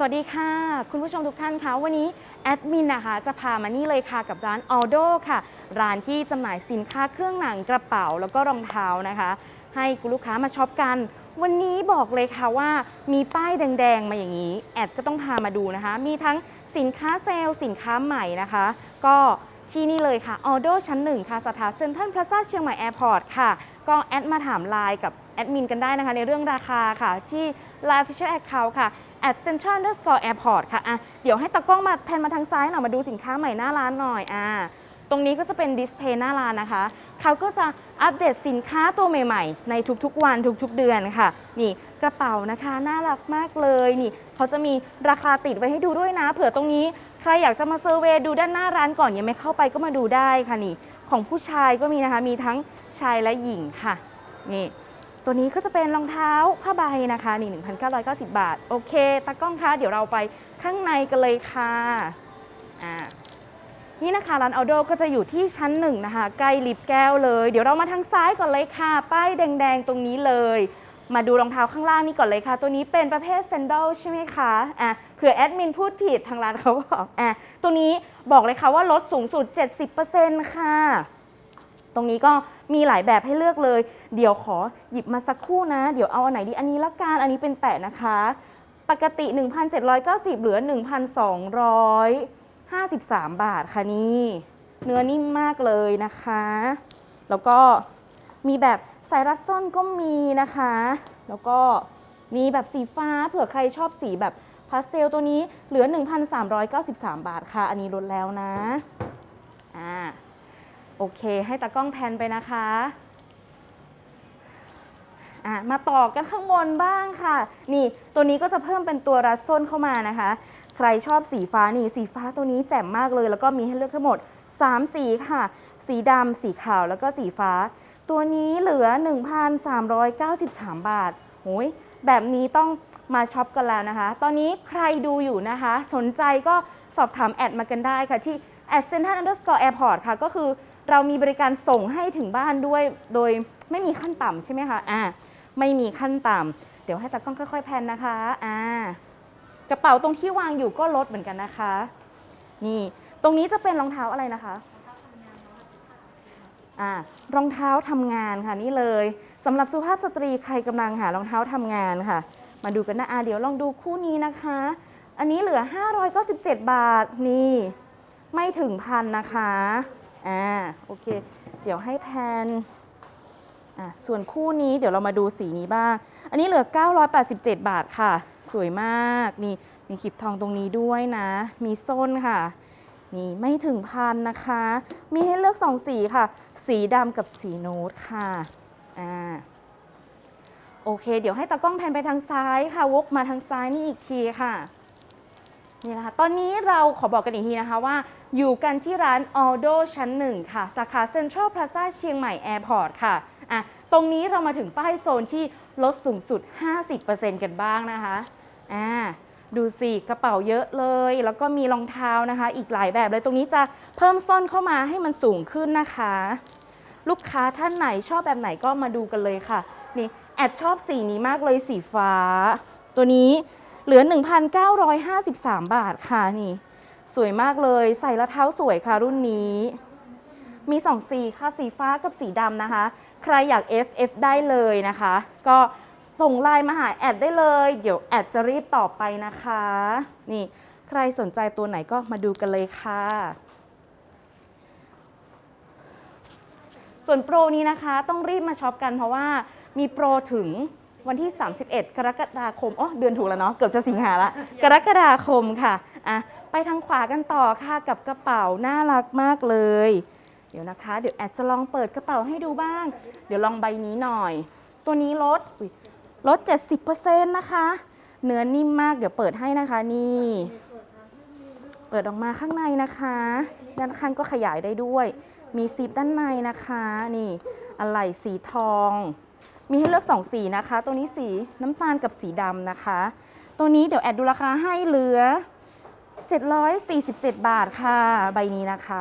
สวัสดีค่ะ คุณผู้ชมทุกท่านคะวันนี้แอดมินนะคะจะพามานี่เลยค่ะกับร้าน Aldo ค่ะ ร้านที่จำหน่ายสินค้าเครื่องหนังกระเป๋าแล้วก็รองเท้านะคะ ให้คุณลูกค้ามาช็อปกัน วันนี้บอกเลยค่ะว่ามีป้ายแดงๆมาอย่างนี้ แอดก็ต้องพามาดูนะคะ มีทั้งสินค้าเซลล์สินค้าใหม่นะคะ ก็ที่นี่เลยค่ะ Aldo ชั้น1ค่ะสถานเซ็นทรัลพลาซ่าเชียงใหม่แอร์พอร์ตค่ะก็แอดมาถามไลน์กับแอดมินกันได้นะคะในเรื่องราคาค่ะที่ Line Official Account ค่ะ at central underscore airport ค่ะอะเดี๋ยวให้ตากล้องมาแพนมาทางซ้ายหน่อยมาดูสินค้าใหม่หน้าร้านหน่อยอ่าตรงนี้ก็จะเป็นดิสเพย์หน้าร้านนะคะ เขาก็จะอัปเดตสินค้าตัวใหม่ๆ ในทุกๆวันทุกๆเดือนค่ะ นี่กระเป๋านะคะ น่ารักมากเลยนี่ เขาจะมีราคาติดไว้ให้ดูด้วยนะ เผื่อตรงนี้ใครอยากจะมาเซอร์เวย์ดูด้านหน้าร้านก่อนยังไม่เข้าไปก็มาดูได้ค่ะนี่ ของผู้ชายก็มีนะคะ มีทั้งชายและหญิงค่ะ นี่ ตัวนี้ก็จะเป็นรองเท้าผ้าใบนะคะนี่ 1,990 บาท โอเคตากล้องคะเดี๋ยวเราไปข้างในกันเลยค่ะอ่านี่นะคะร้านเอโดก็จะอยู่ที่ชั้นหนึ่งนะคะ ใกล้ลิฟต์แก้วเลย เดี๋ยวเรามาทางซ้ายก่อนเลยค่ะ ป้ายแดง ๆ ตรงนี้เลย มาดูรองเท้าข้างล่างนี่ก่อนเลยค่ะ ตัวนี้เป็นประเภทเซนดลใช่ไหมคะอะเผื่อแอดมินพูดผิดทางร้านเขาบอกอะตัวนี้บอกเลยค่ะว่าลดสูงสุด 70%ค่ะ รงนี้ก็มีหลายแบบให้เลือกเลย เดี๋ยวขอหยิบมาสักครู่นะ เดี๋ยวเอาอันไหนดี อันนี้ละกัน อันนี้เป็นแตะนะคะ ปกติ 1,790 เหลือ 1,253 บาทค่ะนี่ เนื้อนิ่มมากเลยนะคะ แล้วก็มีแบบสายรัดส้นก็มีนะคะ แล้วก็มีแบบสีฟ้าเผื่อใครชอบสีแบบพาสเทลตัวนี้เหลือ 1,393 บาทค่ะ อันนี้ลดแล้วนะ โอเค ให้ตากล้องแพนไปนะคะมาต่อกันข้างบนบ้างค่ะ นี่ตัวนี้ก็จะเพิ่มเป็นตัวรัดส้นเข้ามานะคะ ใครชอบสีฟ้านี่สีฟ้าตัวนี้แจ่มมากเลย แล้วก็มีให้เลือกทั้งหมด 3 สีค่ะ สีดำสีขาวแล้วก็สีฟ้า ตัวนี้เหลือ 1,393 บาทโอ้ยแบบนี้ต้องมาช็อปกันแล้วนะคะ ตอนนี้ใครดูอยู่นะคะ สนใจก็สอบถามแอดมากันได้ค่ะที่ at central underscore airport ค่ะ ก็คือ เรามีบริการส่งให้ถึงบ้านด้วย โดยไม่มีขั้นต่ำใช่ไหมคะอ่าไม่มีขั้นต่ำเดี๋ยวให้ตากล้องค่อย ๆ แพนนะคะอ่ากระเป๋าตรงที่วางอยู่ก็ลดเหมือนกันนะคะ นี่ตรงนี้จะเป็นรองเท้าอะไรนะคะอ่ารองเท้าทำงานค่ะนี่เลยสำหรับสุภาพสตรีใครกำลังหารองเท้าทำงานค่ะ มาดูกันนะอ่าเดี๋ยวลองดูคู่นี้นะคะ อันนี้เหลือ 597 บาทนี่ ไม่ถึงพันนะคะ อ่าโอเค เดี๋ยวให้แพนอะส่วนคู่นี้เดี๋ยวเรามาดูสีนี้บ้าง อันนี้เหลือ 987 บาทค่ะ สวยมากนี่มีขีบทองตรงนี้ด้วยนะ มีส้นค่ะ นี่ไม่ถึงพันนะคะ มีให้เลือกสองสีค่ะ สีดำกับสีโน้ตค่ะอ่าโอเค เดี๋ยวให้ตากล้องแพนไปทางซ้ายค่ะ วกมาทางซ้ายนี่อีกทีค่ะ นี่นะคะ ตอนนี้เราขอบอกกันอีกทีนะคะว่า อยู่กันที่ร้าน Aldo ชั้น1ค่ะ สาขา Central Plaza เชียงใหม่ Airport ค่ะอะ ตรงนี้เรามาถึงป้ายโซนที่ลดสูงสุด 50%กันบ้างนะคะอ่าดูสิกระเป๋าเยอะเลย แล้วก็มีรองเท้านะคะ อีกหลายแบบเลยตรงนี้จะเพิ่มส้นเข้ามาให้มันสูงขึ้นนะคะ ลูกค้าท่านไหนชอบแบบไหนก็มาดูกันเลยค่ะ นี่แอดชอบสีนี้มากเลยสีฟ้า ตัวนี้ เหลือ 1,953 บาทค่ะนี่ สวยมากเลยใส่แล้วเท้าสวยค่ะรุ่นนี้มี 2 สีค่ะ สีฟ้ากับสีดำนะคะ ใครอยาก FF ได้เลยนะคะ ก็ส่งไลน์มาหาแอดได้เลย เดี๋ยวแอดจะรีบตอบไปนะคะ นี่ ใครสนใจตัวไหนก็มาดูกันเลยค่ะ ส่วนโปรนี้นะคะต้องรีบมาช็อปกันเพราะว่ามีโปรถึง วันที่ 31 กรกฎาคมอ๋อเดือนถูกแล้วเนาะเกือบจะสิงหาละกรกฎาคมค่ะอะ ไปทางขวากันต่อค่ะกับกระเป๋าน่ารักมากเลย เดี๋ยวนะคะ เดี๋ยวแอดจะลองเปิดกระเป๋าให้ดูบ้าง เดี๋ยวลองใบนี้หน่อย ตัวนี้ลดลด 70%นะคะ เนื้อนิ่มมากเดี๋ยวเปิดให้นะคะนี่ เปิดออกมาข้างในนะคะ ด้านข้างก็ขยายได้ด้วย มีซิปด้านในนะคะ นี่อะไหล่สีทอง มีให้เลือก 2 สีนะคะ ตัวนี้สีน้ำตาลกับสีดำนะคะ ตัวนี้เดี๋ยวแอดดูราคาให้เหลือ 747 บาทค่ะ ใบนี้นะคะ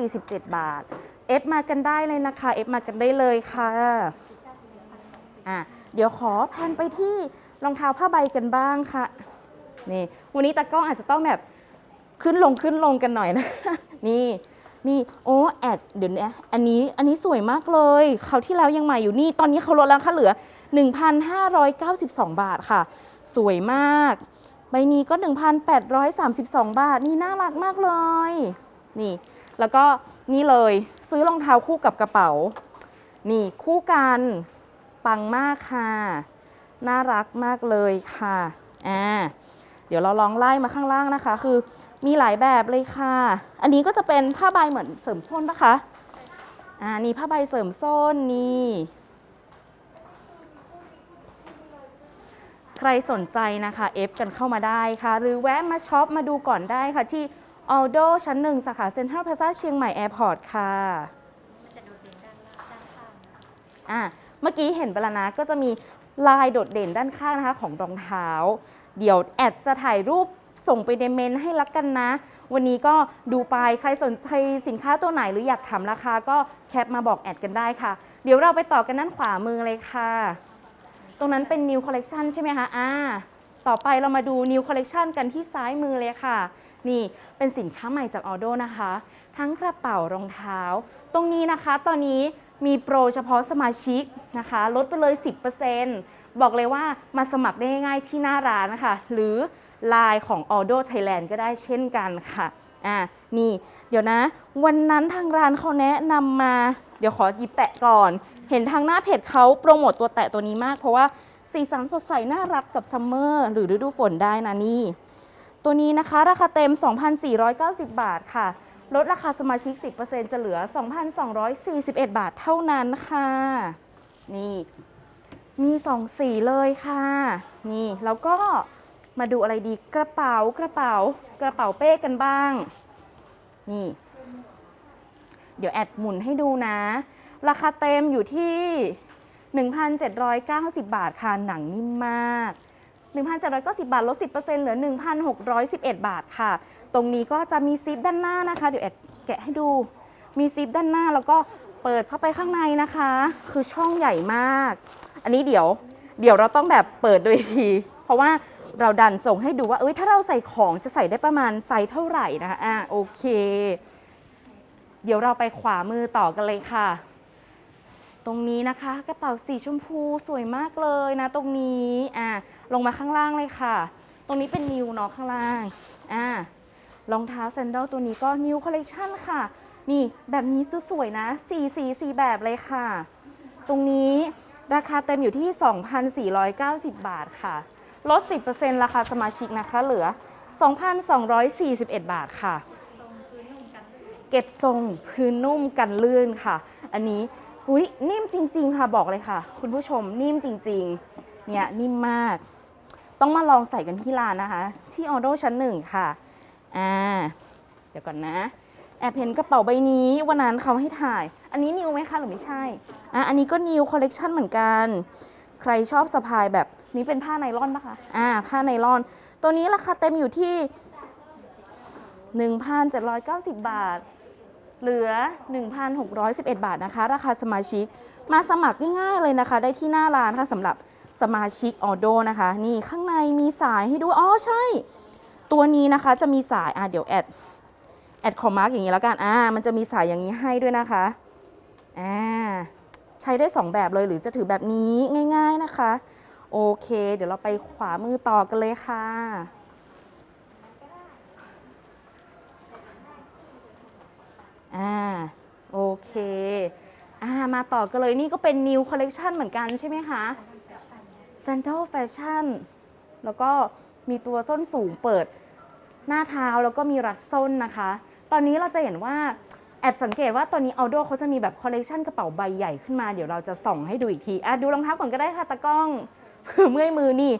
747 บาท เอฟมากันได้เลยนะคะ เอฟมากันได้เลยค่ะอะ เดี๋ยวขอแพนไปที่รองเท้าผ้าใบกันบ้างค่ะ นี่ วันนี้ตากล้องอาจจะต้องแบบขึ้นลงขึ้นลงกันหน่อยนะ นี่ นี่โอ้แอดเดี๋ยวนะอันนี้อันนี้สวยมากเลยเขาที่แล้วยังใหม่อยู่นี่ ตอนนี้เขาลดราคาเหลือ 1,592 บาทค่ะ สวยมาก ใบนี้ก็ 1,832 บาท นี่น่ารักมากเลย นี่ แล้วก็นี่เลยซื้อรองเท้าคู่กับกระเป๋า นี่คู่กันปังมากค่ะ น่ารักมากเลยค่ะอ่าเดี๋ยวเราลองไล่มาข้างล่างนะคะ คือ มีหลายแบบเลยค่ะ อันนี้ก็จะเป็นผ้าใบเหมือนเสริมส้นปะคะอ่านี่ผ้าใบเสริมส้นนี่ ใครสนใจนะคะเอฟกันเข้ามาได้ค่ะ หรือแวะมาช็อปมาดูก่อนได้ค่ะที่ Aldo ชั้นหนึ่งสาขาเซ็นทรัลพลาซาเชียงใหม่แอร์พอร์ตค่ะอะเมื่อกี้เห็นไปแล้วนะก็จะมีลายโดดเด่นด้านข้างนะคะของรองเท้า เดี๋ยวแอดจะถ่ายรูป ส่งไปในเมนให้ลักกันนะ วันนี้ก็ดูไปใครสนใจสินค้าตัวไหนหรืออยากถามราคาก็แคปมาบอกแอดกันได้ค่ะ เดี๋ยวเราไปต่อกันด้านขวามือเลยค่ะ ตรงนั้นเป็น New Collection ใช่ไหมคะอ่าต่อไปเรามาดู New Collection กันที่ซ้ายมือเลยค่ะ นี่เป็นสินค้าใหม่จาก Aldo นะคะ ทั้งกระเป๋ารองเท้า ตรงนี้นะคะตอนนี้มีโปรเฉพาะสมาชิกนะคะ ลดไปเลย 10%บอกเลยว่ามาสมัครได้ง่ายๆที่หน้าร้านนะคะ หรือ Line ของ Aldo Thailand ก็ได้เช่นกันค่ะอ่านี่ เดี๋ยวนะ วันนั้นทางร้านเขาแนะนำมา เดี๋ยวขอหยิบแตะก่อน เห็นทางหน้าเพจเขาโปรโมตตัวแตะตัวนี้มาก เพราะว่าสีสันสดใสน่ารักกับซัมเมอร์หรือฤดูฝนได้นะนี่ ตัวนี้นะคะราคาเต็ม 2,490 บาทค่ะ ลดราคาสมาชิก 10%จะเหลือ 2,241 บาทเท่านั้นค่ะ นี่ มี 2 สีเลยค่ะ นี่ แล้วก็ มาดูอะไรดีกระเป๋ากระเป๋ากระเป๋าเป้กันบ้าง นี่ เดี๋ยวแอดหมุนให้ดูนะ ราคาเต็มอยู่ที่ 1,790 บาทค่ะหนังนิ่มมาก1,790 บาทลด 10%เหลือ 1,611 บาทค่ะ ตรงนี้ก็จะมีซิปด้านหน้านะคะ เดี๋ยวแอดแกะให้ดู มีซิปด้านหน้าแล้วก็เปิดเข้าไปข้างในนะคะ คือช่องใหญ่มาก อันนี้เดี๋ยว เดี๋ยวเราต้องแบบเปิดโดยที เพราะว่า เราดันส่งให้ดูว่าเอ้ยถ้าเราใส่ของจะใส่ได้ประมาณไซส์เท่าไหร่นะคะอะโอเค เดี๋ยวเราไปขวามือต่อกันเลยค่ะ ตรงนี้นะคะกระเป๋าสีชมพูสวยมากเลยนะ ตรงนี้อะลงมาข้างล่างเลยค่ะ ตรงนี้เป็นนิวเนาะข้างล่างอะรองเท้าแซนดลตัวนี้ก็นิวคอลเลคชันค่ะ นี่แบบนี้สวยนะสีสีสีแบบเลยค่ะ ตรงนี้ราคาเต็มอยู่ที่ 2,490 บาทค่ะ ลด 10%ราคาสมาชิกนะคะ เหลือ 2,241 บาทค่ะ เก็บทรงพื้นนุ่มกันลื่นค่ะ อันนี้อุ้ยนิ่มจริง ๆ ค่ะบอกเลยค่ะ คุณผู้ชมนิ่มจริง ๆ เนี่ยนิ่มมาก ต้องมาลองใส่กันที่ร้านนะคะ ที่ออโดชั้นหนึ่งค่ะ อ่า เดี๋ยวก่อนนะ แอบเห็นกระเป๋าใบนี้วันนั้นเขาให้ถ่าย อันนี้นิวไหมคะหรือไม่ใช่ อะอันนี้ก็นิวคอลเลกชันเหมือนกัน ใครชอบสะพายแบบนี้เป็นผ้าไนล่อนปะคะอ่าผ้าไนล่อน ตัวนี้ราคาเต็มอยู่ที่ 1,790 บาท เหลือ 1,611 บาทนะคะ ราคาสมาชิกมาสมัครง่ายๆเลยนะคะ ได้ที่หน้าร้านค่ะสำหรับสมาชิกออโดนะคะ นี่ข้างในมีสายให้ด้วยอ๋อใช่ ตัวนี้นะคะจะมีสายอะเดี๋ยวแอดแอดขอมาร์กอย่างนี้แล้วกันอ่ามันจะมีสายอย่างนี้ให้ด้วยนะคะอ่า ใช้ได้ 2 แบบเลยหรือจะถือแบบนี้ง่าย ๆนะคะ โอเค เดี๋ยวเราไปขวามือต่อกันเลยค่ะ อ่า โอเค อ่า มาต่อกันเลยนี่ก็เป็น New Collection เหมือนกันใช่ไหมคะ Sandal Fashion แล้วก็มีตัวส้นสูงเปิดหน้าเท้าแล้วก็มีรัดส้นนะคะ ตอนนี้เราจะเห็นว่า แอบสังเกตว่าตอนนี้ Aldo เขาจะมีแบบคอลเล t ชันกระเป๋าใบใหญ่ขึ้นมาเดี๋ยวเราจะส่องให้ดูอีกทีอะดูรองเท้าก่อนก็ได้ค่ะตะกล้องเผื่อเมื่อยมือนี่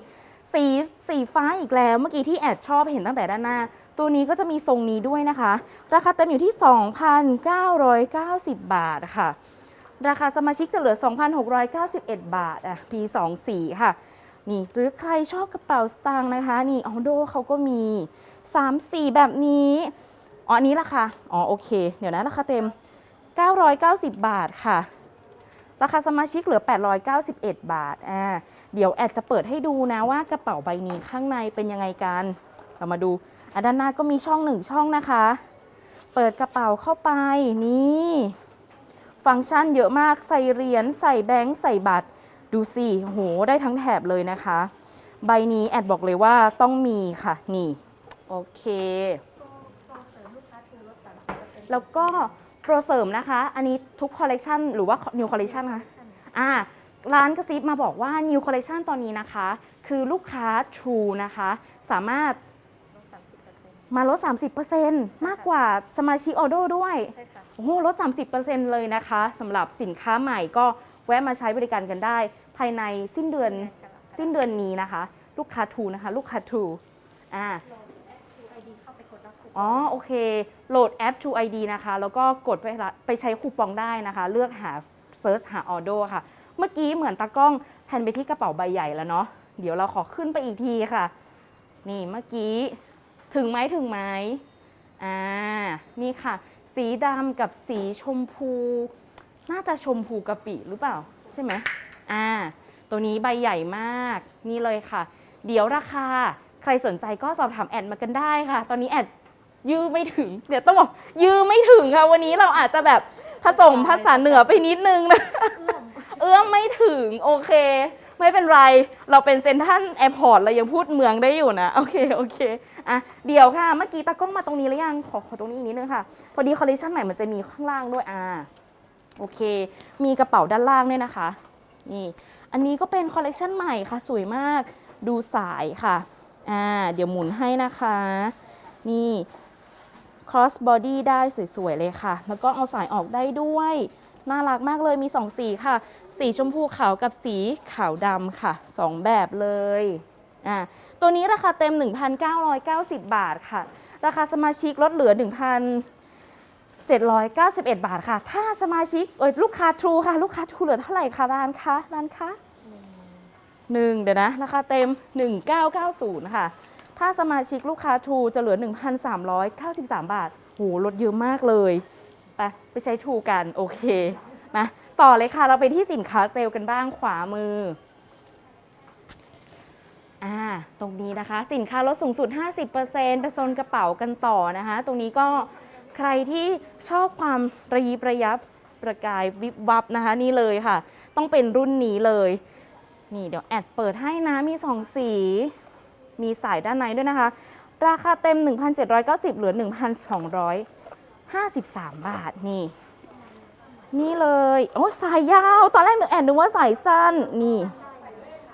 สีสีฟ้าอีกแล้วเมื่อกี้ที่แอดชอบเห็นตั้งแต่ด้านหน้า ตัวนี้ก็จะมีทรงนี้ด้วยนะคะ ราคาเต็มอยู่ที่ 2,990 บาทค่ะ ราคาสมาชิกจะเหลือ 2,691 บาทอะปี2สีค่ะนี่หรือใครชอบกระเป๋าสตางค์นะคะ นี่ออโดเขาก็มี3สีแบบนี้ อ๋ออันนี้ราคา อ๋อโอเค เดี๋ยวนะราคาเต็ม 990 บาทค่ะ ราคาสมาชิกเหลือ 891 บาท อ่า เดี๋ยวแอดจะเปิดให้ดูนะว่ากระเป๋าใบนี้ข้างในเป็นยังไงกัน เรามาดูอะด้านหน้าก็มีช่องหนึ่งช่องนะคะ เปิดกระเป๋าเข้าไปนี่ ฟังก์ชันเยอะมากใส่เหรียญใส่แบงค์ใส่บัตร ดูสิโหได้ทั้งแถบเลยนะคะ ใบนี้แอดบอกเลยว่าต้องมีค่ะ นี่ โอเค แล้วก็โปรเสริมนะคะ อันนี้ทุกคอลเลกชันหรือว่า new collection คะอ่าร้านกระซิบมาบอกว่า new collection ตอนนี้นะคะ คือลูกค้า True นะคะ สามารถมาลด 30%มากกว่าสมาชิกออโดด้วยใช่ค่ะโอ้โห ลด 30%เลยนะคะสำหรับสินค้าใหม่ก็แวะมาใช้บริการกันได้ ภายในสิ้นเดือนสิ้นเดือนนี้นะคะ ลูกค้า True นะคะ ลูกค้า True อ่า อ๋อโอเค โหลดแอป True ID นะคะ แล้วก็กดไปไปใช้คูปองได้นะคะ เลือกหา Search หาออเดอร์ค่ะ เมื่อกี้เหมือนตากล้องแพนไปที่กระเป๋าใบใหญ่แล้วเนาะเดี๋ยวเราขอขึ้นไปอีกทีค่ะ นี่เมื่อกี้ถึงไหมถึงไหมอ่านี่ค่ะ สีดำกับสีชมพู น่าจะชมพูกะปิหรือเปล่า ใช่ไหมอ่าตัวนี้ใบใหญ่มาก นี่เลยค่ะ เดี๋ยวราคาใครสนใจก็สอบถามแอดมากันได้ค่ะ ตอนนี้แอด ยื้อไม่ถึง เดี๋ยวต้องบอกยื้อไม่ถึงค่ะวันนี้เราอาจจะแบบผสมภาษาเหนือไปนิดนึงนะ เอื้อมไม่ถึงโอเค ไม่เป็นไร เราเป็นเซนทรันแอร์พอร์ตเรายังพูดเมืองได้อยู่นะ โอเค โอเคอะเดี๋ยวค่ะ เมื่อกี้ตากล้องมาตรงนี้แล้วยัง ขอขอตรงนี้อีกนิดนึงค่ะ พอดีคอลเลคชันใหม่มันจะมีข้างล่างด้วยอ่าโอเค มีกระเป๋าด้านล่างด้วยนะคะ นี่ อันนี้ก็เป็นคอลเลกชันใหม่ค่ะ สวยมาก ดูสายค่ะ อ่า เดี๋ยวหมุนให้นะคะ นี่ cross body ได้สวยๆเลยค่ะ แล้วก็เอาสายออกได้ด้วย น่ารักมากเลยมี 2 สีค่ะ สีชมพูขาวกับสีขาวดำค่ะ 2 แบบเลยอ่าตัวนี้ราคาเต็ม 1,990 บาทค่ะ ราคาสมาชิกลดเหลือ1,791 บาทค่ะ ถ้าสมาชิกเอ้ยลูกค้า True ค่ะ ลูกค้า True เหลือเท่าไหร่คะร้านคะร้านคะหนึ่งเดี๋ยวนะ ราคาเต็ม 1990 ค่ะ ถ้าสมาชิกลูกค้า True จะเหลือ 1,393 บาทโหลดเยอะมากเลย ไปไปใช้ True กันโอเคมาต่อเลยค่ะ เราไปที่สินค้าเซลล์กันบ้างขวามืออ่าตรงนี้นะคะ สินค้าลดสูงสุด 50%ไปโซนกระเป๋ากันต่อนะคะ ตรงนี้ก็ใครที่ชอบความระยิบระยับประกายวิบวับนะคะ นี่เลยค่ะ ต้องเป็นรุ่นนี้เลย นี่เดี๋ยวแอดเปิดให้นะมี 2 สี มีสายด้านในด้วยนะคะ ราคาเต็ม 1,790 เหลือ 1,253 บาทนี่ นี่เลย โอ้สายยาว ตอนแรกนึกแอนนึกว่าสายสั้นนี่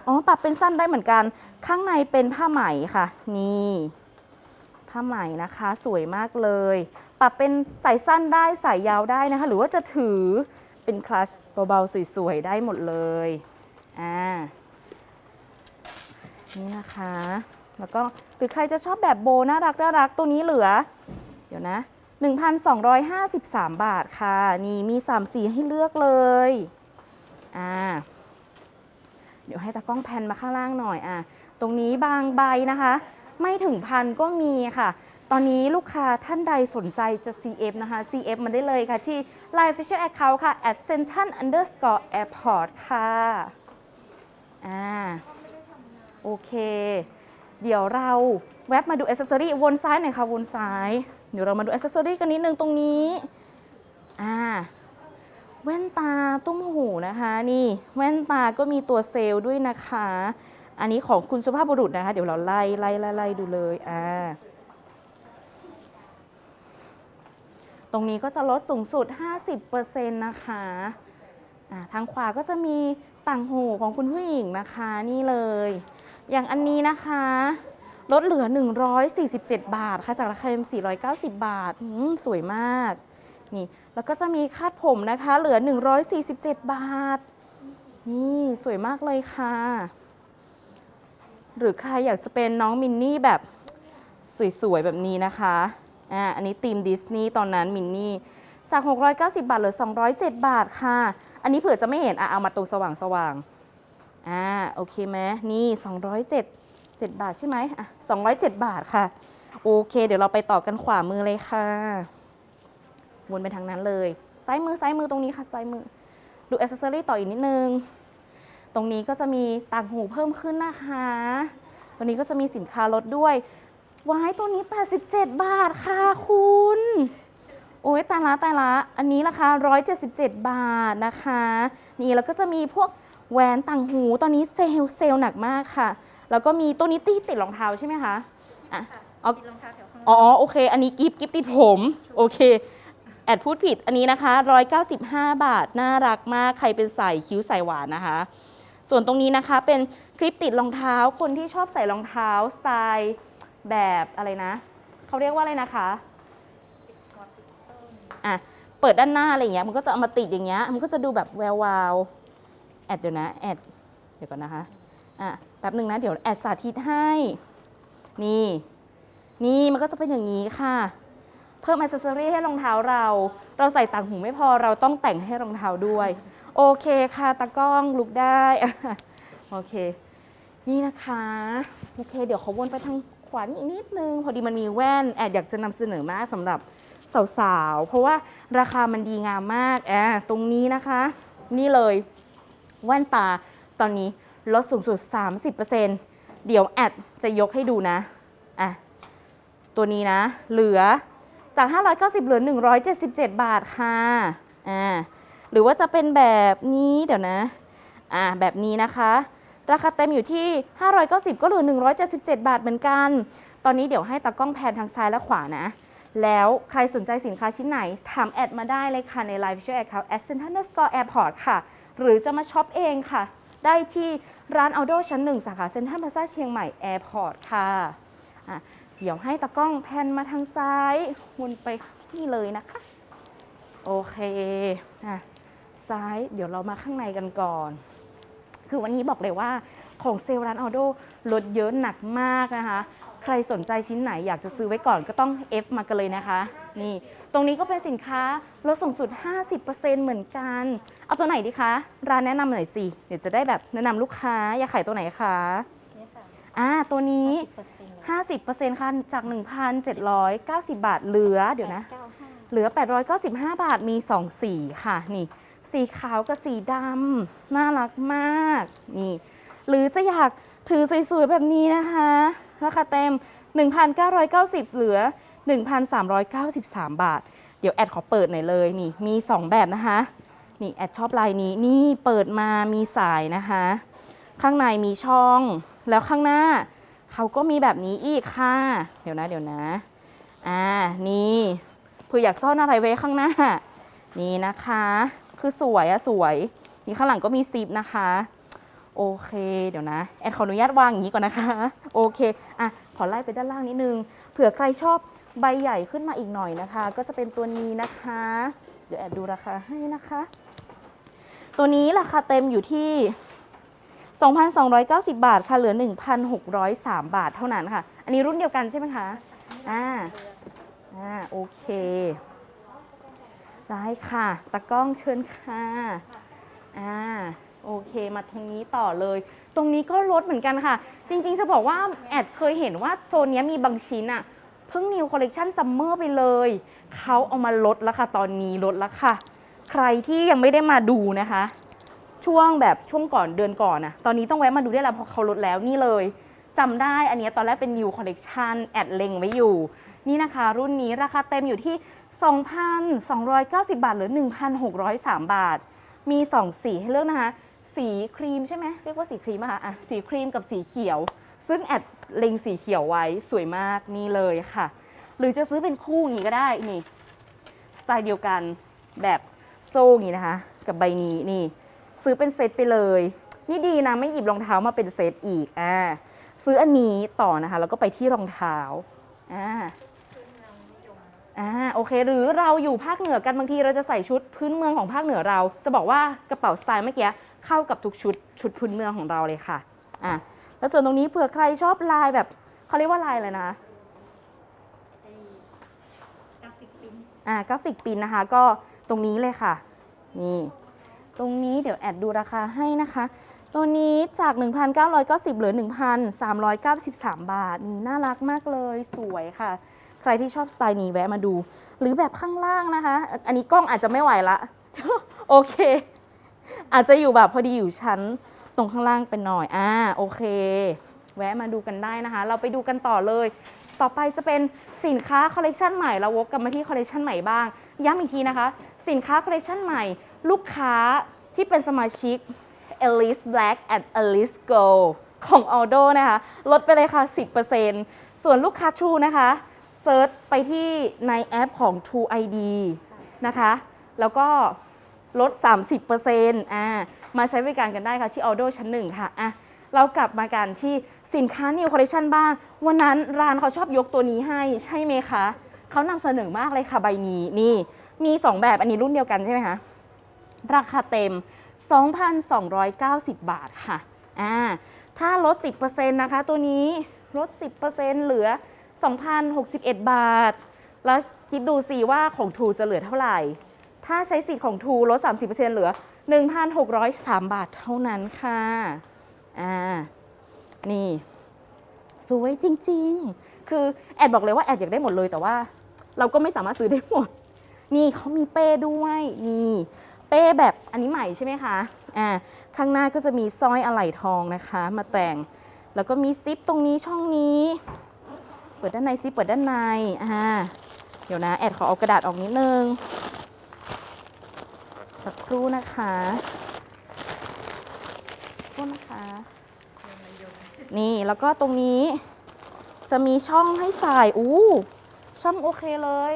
อ๋อปรับเป็นสั้นได้เหมือนกัน ข้างในเป็นผ้าไหมค่ะ นี่ผ้าไหมนะคะสวยมากเลย ปรับเป็นสายสั้นได้สายยาวได้นะคะ หรือว่าจะถือเป็นคลัชเบาๆ สวยๆ ได้หมดเลย อ่า นี่นะคะ แล้วก็หรือใครจะชอบแบบโบน่ารักน่ารักตัวนี้เหลือ เดี๋ยวนะ 1,253 บาทค่ะ นี่มี 3 สีให้เลือกเลย อ่า เดี๋ยวให้ตากล้องแพนมาข้างล่างหน่อยอะตรงนี้บางใบนะคะ ไม่ถึงพันก็มีค่ะ ตอนนี้ลูกค้าท่านใดสนใจจะ CF นะคะ CF มันได้เลยค่ะที่ Line Official Account ค่ะ at central underscore airport ค่ะ อ่า โอเค เดี๋ยวเราแวบมาดูอ c เซ s ซอรี่วนซ้ายหน่อยค่ะ วนซ้าย เดี๋ยวเรามาดูอ c เซ s ซอรี่กันนิดนึงตรงนี้อ่าแว่นตาตุ้มหูนะคะ นี่แว่นตาก็มีตัวเซลล์ด้วยนะคะ อันนี้ของคุณสุภาพบุรุษนะคะ เดี๋ยวเราไล่ไล่ไล่ไล่ดูเลยอ่าตรงนี้ก็จะลดสูงสุด 50%นะคะอ่าทางขวาก็จะมีต่างหูของคุณผู้หญิงนะคะนี่เลย อย่างอันนี้นะคะลดเหลือ 147 บาทค่ะจากราคาเดิม490 บาทสวยมากนี่แล้วก็จะมีคาดผมนะคะ เหลือ 147 บาท นี่สวยมากเลยค่ะ หรือใครอยากจะเป็นน้องมินนี่แบบสวยๆ แบบนี้นะคะอ่าอันนี้ธีมดิสนีย์ตอนนั้นมินนี่จาก 690 บาทเหลือ 207 บาทค่ะ อันนี้เผื่อจะไม่เห็นอะเอามาตรงสว่างๆ อ่าโอเคไหมนี่ 207 7 บาทใช่ไหมอะ207 บาทค่ะ โอเค เดี๋ยวเราไปต่อกันขวามือเลยค่ะ วนไปทางนั้นเลย ซ้ายมือซ้ายมือตรงนี้ค่ะ ซ้ายมือ ดูอ c เซอรี่ต่ออีกนิดนึง ตรงนี้ก็จะมีต่างหูเพิ่มขึ้นนะคะ ตัวนี้ก็จะมีสินค้าลดด้วยวายตัวนี้ 87 บาทค่ะคุณ โอ้ยตายละตายละ อันนี้ราคา 177 บาทนะคะ นี่แล้วก็จะมีพวก แหวนต่างหูตอนนี้เซลล์เซลล์หนักมากค่ะ แล้วก็มีตัวนี้ตีติดรองเท้าใช่ไหมคะอะเอามีรองเท้าแถวข้างอ๋อโอเค อันนี้กิฟกิฟติดผมโอเคแอดพูดผิดอันนี้นะคะ 195 บาท น่ารักมากใครเป็นสายคิ้วสายหวานนะคะ ส่วนตรงนี้นะคะเป็นคลิปติดรองเท้าคนที่ชอบใส่รองเท้าสไตล์แบบอะไรนะเขาเรียกว่าอะไรนะคะสกอตติสเตอร์อะเปิดด้านหน้าอะไรอย่างเงี้ยมันก็จะเอามาติดอย่างเงี้ยมันก็จะดูแบบแวววาว แอดเดี๋ยวนะแอดเดี๋ยวก่อนนะคะอะแป๊บหนึ่งนะเดี๋ยวแอดสาธิตให้ นี่ นี่มันก็จะเป็นอย่างนี้ค่ะ เพิ่มอ c เซสซอรี่ให้รองเท้าเรา เราใส่ต่างหูไม่พอเราต้องแต่งให้รองเท้าด้วย โอเคค่ะตากล้องลุกได้โอเค นี่นะคะโอเค เดี๋ยวขอวนไปทางขวานี่อีกนิดนึง พอดีมันมีแว่นแอดอยากจะนำเสนอมากสำหรับสาวๆ เพราะว่าราคามันดีงามมากแอตรงนี้นะคะ นี่เลย แว่นตาตอนนี้ลดสูงสุด 30%เดี๋ยวแอดจะยกให้ดูนะ อะ ตัวนี้นะ เหลือจาก 590 เหลือ 177 บาทค่ะ อ่า หรือว่าจะเป็นแบบนี้เดี๋ยวนะ อ่า แบบนี้นะคะ ราคาเต็มอยู่ที่ 590 ก็เหลือ 177 บาทเหมือนกัน ตอนนี้เดี๋ยวให้ตากล้องแพนทางซ้ายและขวานะ แล้วใครสนใจสินค้าชิ้นไหน ถามแอดมาได้เลยค่ะใน Live Share Account at Center Store Airport ค่ะ หรือจะมาช็อปเองค่ะ ได้ที่ร้าน Aldo ชั้น1สาขาเซ็นทรัลพลาซ่าเชียงใหม่ Airport ค่ะอะเดี๋ยวให้ตากล้องแพนมาทางซ้ายวนไปนี่เลยนะคะ โอเคอะซ้ายเดี๋ยวเรามาข้างในกันก่อน คือวันนี้บอกเลยว่าของเซลล์ร้านออโดลดเยอะหนักมากนะคะ ใครสนใจชิ้นไหนอยากจะซื้อไว้ก่อนก็ต้อง F มากันเลยนะคะ นี่ ตรงนี้ก็เป็นสินค้าลดสูงสุด 50%เหมือนกัน เอาตัวไหนดีคะ ร้านแนะนำหน่อยสิ เดี๋ยวจะได้แบบแนะนำลูกค้า อยากขายตัวไหนคะเนี่ยค่ะอ่าตัวนี้สิบเปอร์เซ็นต์50%ค่ะจาก 1,790 บาทเหลือเดี๋ยวนะเก้าห้าเหลือ 895 บาทมี 2 สีค่ะนี่ สีขาวกับสีดำน่ารักมากนี่ หรือจะอยากถือสวยๆแบบนี้นะคะ ราคาเต็ม 1,990 เหลือ 1,393 บาท เดี๋ยวแอดขอเปิดหน่อยเลยนี่มี 2 แบบนะคะ นี่แอดชอบลายนี้นี่เปิดมามีสายนะคะ ข้างในมีช่อง แล้วข้างหน้าเขาก็มีแบบนี้อีกค่ะ เดี๋ยวนะเดี๋ยวนะ อ่า นี่เผื่ออยากซ่อนอะไรไว้ข้างหน้า นี่นะคะ คือสวยอะสวย นี่ข้างหลังก็มีซิปนะคะ โอเค เดี๋ยวนะ แอดขออนุญาตวางอย่างนี้ก่อนนะคะ โอเค อะ ขอไล่ไปด้านล่างนิดนึง เผื่อใครชอบใบใหญ่ขึ้นมาอีกหน่อยนะคะ ก็จะเป็นตัวนี้นะคะ เดี๋ยวแอดดูราคาให้นะคะ ตัวนี้ราคาเต็มอยู่ที่ 2,290 บาทค่ะ เหลือ 1,603 บาทเท่านั้นค่ะ อันนี้รุ่นเดียวกันใช่ไหมคะ อ่า อ่า โอเค ได้ค่ะ ตะกล้องเชิญค่ะ อ่า โอเคมาตรงนี้ต่อเลย ตรงนี้ก็ลดเหมือนกันค่ะ จริงๆจะบอกว่าแอดเคยเห็นว่าโซนนี้มีบางชิ้นอะเพิ่งนิวคอลเล t ชันซัมเมอร์ไปเลย เขาเอามาลดแล้วค่ะ ตอนนี้ลดแล้วค่ะ ใครที่ยังไม่ได้มาดูนะคะ ช่วงแบบช่วงก่อนเดือนก่อนนะตอนนี้ต้องแวะมาดูได้แล้วเพราะเขาลดแล้วนี่เลยจำได้อันนี้ตอนแรกเป็น New Collection แอดเล็งไว้อยู่ นี่นะคะ รุ่นนี้ราคาเต็มอยู่ที่ 2,290 บาท หรือ 1,603 บาท มี 2 สีให้เลือกนะคะ สีครีมใช่ไหมเรียกว่าสีครีมอะคะอะสีครีมกับสีเขียว ซึ่งแอดเล็งสีเขียวไว้สวยมากนี่เลยค่ะ หรือจะซื้อเป็นคู่อย่างนี้ก็ได้นี่สไตล์เดียวกันแบบโซ่อย่างนี้นะคะ กับใบนี้นี่ ซื้อเป็นเซตไปเลย นี่ดีนะไม่หยิบรองเท้ามาเป็นเซตอีกอ่าซื้ออันนี้ต่อนะคะ แล้วก็ไปที่รองเท้าอ่าอ่าโอเค หรือเราอยู่ภาคเหนือกันบางทีเราจะใส่ชุดพื้นเมืองของภาคเหนือเรา จะบอกว่ากระเป๋าสไตล์เมื่อกี้ เข้ากับทุกชุดชุดพื้นเมืองของเราเลยค่ะอ่าแล้วส่วนตรงนี้เผื่อใครชอบลายแบบเขาเรียกว่าลายอะไรนะกราฟิกปิ้นอ่ากราฟิกปินนะคะก็ตรงนี้เลยค่ะนี่ตรงนี้เดี๋ยวแอดดูราคาให้นะคะ ตัวนี้จาก 1,990 เหลือ 1,393 บาท นี่น่ารักมากเลยสวยค่ะ ใครที่ชอบสไตล์นี้แวะมาดู หรือแบบข้างล่างนะคะ อันนี้กล้องอาจจะไม่ไหวละ โอเค อาจจะอยู่แบบพอดีอยู่ชั้นตรงข้างล่างเป็นหน่อย อ่า โอเค แวะมาดูกันได้นะคะ เราไปดูกันต่อเลย ต่อไปจะเป็นสินค้าคอลเลกชันใหม่ เราวกกลับมาที่คอลเลกชันใหม่บ้าง ย้ำอีกทีนะคะ สินค้าคอลเลกชันใหม่ ลูกค้าที่เป็นสมาชิก Alice Black and Alice Gold ของ Aldo นะคะ ลดไปเลยค่ะ 10%ส่วนลูกค้า True นะคะเซิร์ชไปที่ในแอปของ True ID นะคะ แล้วก็ ลด 30%อ่ามาใช้บริการกันได้ค่ะที่ Aldo ชั้นหนึ่งค่ะอะ เรากลับมากันที่สินค้า New Collection บ้าง วันนั้นร้านเขาชอบยกตัวนี้ให้ใช่ไหมคะ เขานำเสนอมากเลยค่ะใบนี้นี่ มี 2 แบบอันนี้รุ่นเดียวกันใช่ไหมคะ ราคาเต็ม 2,290 บาทค่ะอ่าถ้าลด 10%นะคะตัวนี้ลด 10%เหลือ 2,061 บาท แล้วคิดดูสิว่าของทูจะเหลือเท่าไหร่ ถ้าใช้สิทธิ์ของทูลด 30%เหลือ 1,603 บาทเท่านั้นค่ะ อ่า นี่ สวยจริง ๆ คือแอดบอกเลยว่าแอดอยากได้หมดเลยแต่ว่า เราก็ไม่สามารถซื้อได้หมด นี่เขามีเป้ด้วยนี่เป้แบบอันนี้ใหม่ใช่ไหมคะ อ่า ข้างหน้าก็จะมีสร้อยอะไหล่ทองนะคะ มาแต่ง แล้วก็มีซิปตรงนี้ช่องนี้ เปิดด้านในซิปเปิดด้านใน อ่า เดี๋ยวนะ แอดขอเอากระดาษออกนิดนึง สักครู่นะคะขอโทษนะคะ นี่แล้วก็ตรงนี้จะมีช่องให้ใส่อู้ช่องโอเคเลย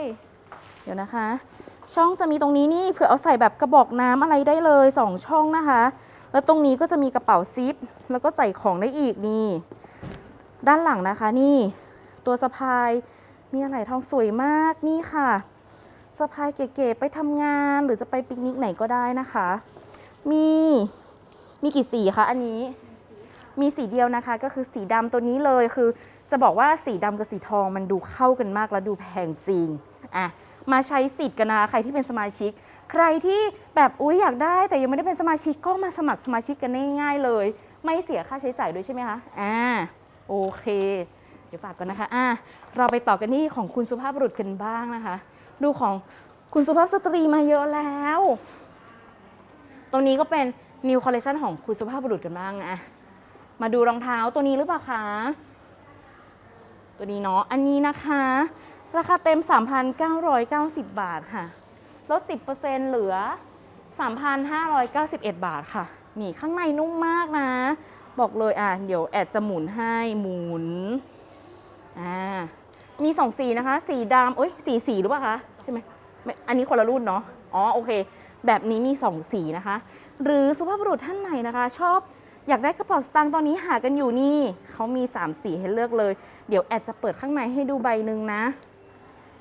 เดี๋ยวนะคะ ช่องจะมีตรงนี้นี่เผื่อเอาใส่แบบกระบอกน้ำอะไรได้เลยสองช่องนะคะ แล้วตรงนี้ก็จะมีกระเป๋าซิป แล้วก็ใส่ของได้อีกนี่ ด้านหลังนะคะนี่ ตัวสะพายมีอะไรทองสวยมากนี่ค่ะ สะพายเก๋ๆไปทำงานหรือจะไปปิกนิกไหนก็ได้นะคะ มีมีกี่สีคะอันนี้มีสีเดียวนะคะก็คือสีดำตัวนี้เลยคือ จะบอกว่าสีดำกับสีทองมันดูเข้ากันมากและดูแพงจริงอะมาใช้สิทธิ์กันนะใครที่เป็นสมาชิก ใครที่แบบอุ้ยอยากได้ แต่ยังไม่ได้เป็นสมาชิกก็มาสมัครสมาชิกกันง่ายๆเลย ไม่เสียค่าใช้จ่ายด้วยใช่ไหมคะอ่าโอเค เดี๋ยวฝากก่อนนะคะอะเราไปต่อกันที่ของคุณสุภาพบุรุษกันบ้างนะคะ ดูของคุณสุภาพสตรีมาเยอะแล้ว ตรงนี้ก็เป็น new collection ของคุณสุภาพบุรุษกันบ้างอะมาดูรองเท้าตัวนี้หรือเปล่าคะ ตัวนี้เนาะ อันนี้นะคะ ราคาเต็ม 3,990 บาทค่ะ ลด 10%เหลือ 3,591 บาทค่ะ นี่ข้างในนุ่มมากนะ บอกเลยอะ เดี๋ยวแอดจะหมุนให้หมุน อ่า มีสองสีนะคะ สีดำเอ้ย สีสีหรือเปล่าคะ ใช่ไหมไม่อันนี้คนละรุ่นเนาะอ๋อโอเค แบบนี้มีสองสีนะคะ หรือสุภาพบุรุษท่านไหนนะคะ ชอบอยากได้กระเป๋าสตางค์ตอนนี้หากันอยู่นี่เขามี 3 สีให้เลือกเลย เดี๋ยวแอดจะเปิดข้างในให้ดูใบหนึ่งนะ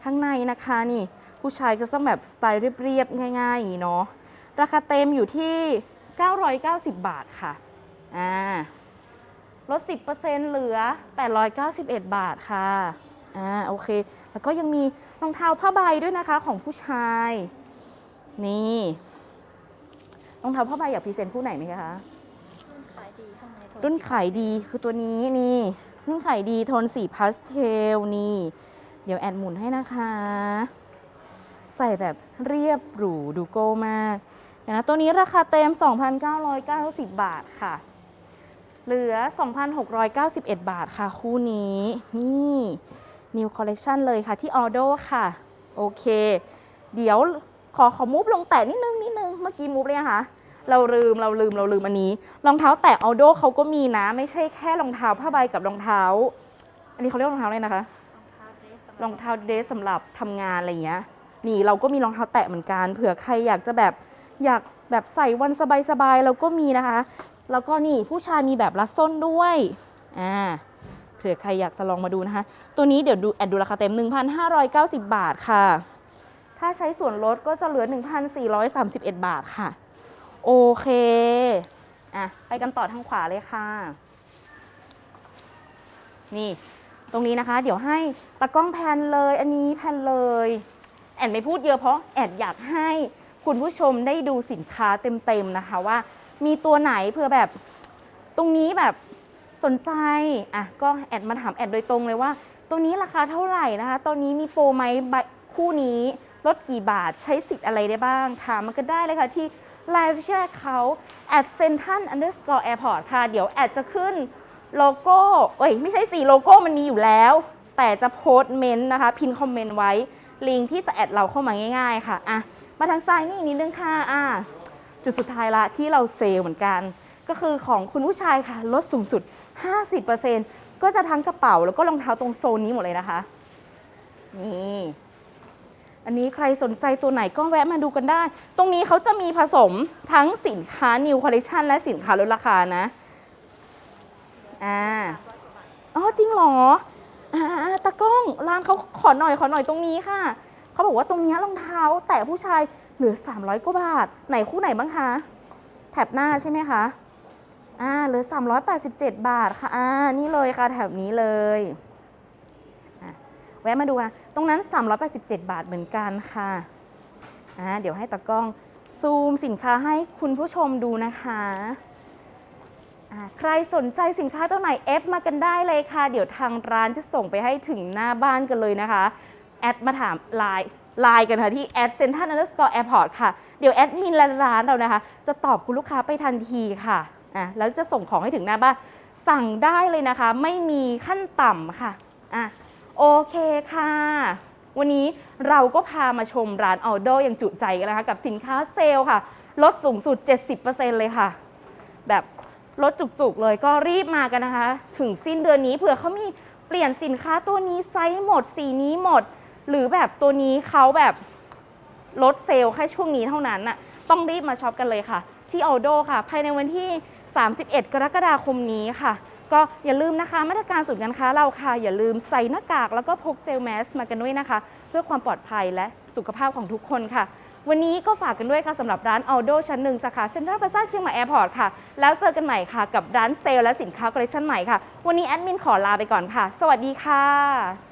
ข้างในนะคะนี่ ผู้ชายก็ต้องแบบสไตล์เรียบๆง่ายๆอย่างนี้เนาะราคาเต็มอยู่ที่ 990 บาทค่ะอ่าลด 10%เหลือ 891 บาทค่ะ อ่าโอเค แล้วก็ยังมีรองเท้าผ้าใบด้วยนะคะของผู้ชาย นี่รองเท้าผ้าใบอยากพรีเซนต์คู่ไหนไหมคะขายดีข้างในโทรุ่นขายดีคือตัวนี้นี่รุ่นขายดีโทนสีพาสเทลนี่ เดี๋ยวแอดหมุนให้นะคะ ใส่แบบเรียบหรูดูโก้มากเดี๋ยวนะตัวนี้ราคาเต็ม 2,990 บาทค่ะ เหลือ 2,691 บาทค่ะคู่นี้ นี่ New Collection เลยค่ะที่ Aldo ค่ะ โอเค เดี๋ยวขอขอมูฟลงแตะนิดนึงนิดนึง เมื่อกี้มูฟเลยงคะเราลืมเราลืมเราลืมอันนี้ รองเท้าแตะ Aldo เขาก็มีนะ ไม่ใช่แค่รองเท้าผ้าใบกับรองเท้า อันนี้เขาเรียกรองเท้าอะไรนะคะรองเท้าเดสสำหรับองเท้าเดรสสำหรับทำงานอะไรอย่างเงี้ย นี่เราก็มีรองเท้าแตะเหมือนกันเผื่อใครอยากจะแบบอยากแบบใส่วันสบายๆเราก็มีนะคะ แล้วก็นี่ผู้ชายมีแบบรัดส้นด้วย อ่า เผื่อใครอยากจะลองมาดูนะคะ ตัวนี้เดี๋ยวดูแอดดูราคาเต็ม 1,590 บาทค่ะ ถ้าใช้ส่วนลดก็จะเหลือ 1,431 บาทค่ะ โอเคอะไปกันต่อทางขวาเลยค่ะ นี่ตรงนี้นะคะ เดี๋ยวให้ตากล้องแพนเลย อันนี้แพนเลย แอดไม่พูดเยอะเพราะแอดอยากให้คุณผู้ชมได้ดูสินค้าเต็มๆนะคะว่า มีตัวไหนเพื่อแบบตรงนี้แบบ สนใจอะก็แอดมาถามแอดโดยตรงเลยว่า ตัวนี้ราคาเท่าไหร่นะคะ ตอนนี้มีโปรไหมคู่นี้ลดกี่บาทใช้สิทธิ์อะไรได้บ้างถามมันก็ได้เลยค่ะที่ไลฟ์แชร์เขา at central underscore airport ค่ะ เดี๋ยวแอดจะขึ้นโลโก้เอ้ย ไม่ใช่สีโลโก้มันมีอยู่แล้ว แต่จะโพสเมนต์นะคะ พินคอมเมนต์ไว้ ลิงก์ที่จะแอดเราเข้ามาง่าย ๆ ค่ะอะ มาทางซ้ายนี่นิดนึงค่ะอะ จุดสุดท้ายละที่เราเซล์เหมือนกัน ก็คือของคุณผู้ชายค่ะ ลดสูงสุด 50%ก็จะทั้งกระเป๋าแล้วก็รองเท้าตรงโซนนี้หมดเลยนะคะ นี่อันนี้ใครสนใจตัวไหนก็แวะมาดูกันได้ ตรงนี้เขาจะมีผสมทั้งสินค้า New Collection และสินค้าลดราคานะ อ่า อ๋อ จริงเหรอ อ่าตากล้องร้านเขาขอหน่อยขอหน่อยตรงนี้ค่ะ เขาบอกว่าตรงนี้รองเท้าแต่ผู้ชายเหลือ 300 กว่าบาท ไหนคู่ไหนบ้างคะ แถบหน้าใช่ไหมคะ อ่าเหลือ 387 บาทค่ะอ่านี่เลยค่ะแถบนี้เลยอะแวะมาดูนะตรงนั้น 387 บาทเหมือนกันค่ะอ่าเดี๋ยวให้ตากล้องซูมสินค้าให้คุณผู้ชมดูนะคะอ่าใครสนใจสินค้าตัวไหนเอฟมากันได้เลยค่ะ เดี๋ยวทางร้านจะส่งไปให้ถึงหน้าบ้านกันเลยนะคะ แอดมาถามไลน์ไลน์กันค่ะที่แอดเซ็นทรัลนอันเดอร์สกอร์แอร์พอร์ตค่ะ เดี๋ยวแอดมินและร้านเรานะคะ จะตอบคุณลูกค้าไปทันทีค่ะ อะแล้วจะส่งของให้ถึงหน้าบ้าน สั่งได้เลยนะคะ ไม่มีขั้นต่ำค่ะอะโอเคค่ะ วันนี้เราก็พามาชมร้านออโดอย่างจุใจกันนะคะกับสินค้าเซลล์ค่ะ ลดสูงสุด 70%เลยค่ะ แบบลดจุกๆเลยก็รีบมากันนะคะ ถึงสิ้นเดือนนี้เผื่อเขามีเปลี่ยนสินค้าตัวนี้ไซส์หมดสีนี้หมด หรือแบบตัวนี้เขาแบบลดเซลล์แค่ช่วงนี้เท่านั้นน่ะต้องรีบมาช็อปกันเลยค่ะ ที่ออโดค่ะ ภายในวันที่ 31 กรกฎาคมนี้ค่ะ ก็อย่าลืมนะคะ มาตรการศูนย์การค้าเราค่ะ อย่าลืมใส่หน้ากากแล้วก็พกเจลแมสมากันด้วยนะคะ เพื่อความปลอดภัยและสุขภาพของทุกคนค่ะ วันนี้ก็ฝากกันด้วยค่ะสำหรับร้านอ l โดชั้นหนึ่งสาขาเซ็นทรัลพลาซ่าเชียงใหม่แอร์พอร์ตค่ะ แล้วเจอกันใหม่ค่ะ กับร้านเซลและสินค้าคอลเลคชันใหม่ค่ะ วันนี้แอดมินขอลาไปก่อนค่ะ สวัสดีค่ะ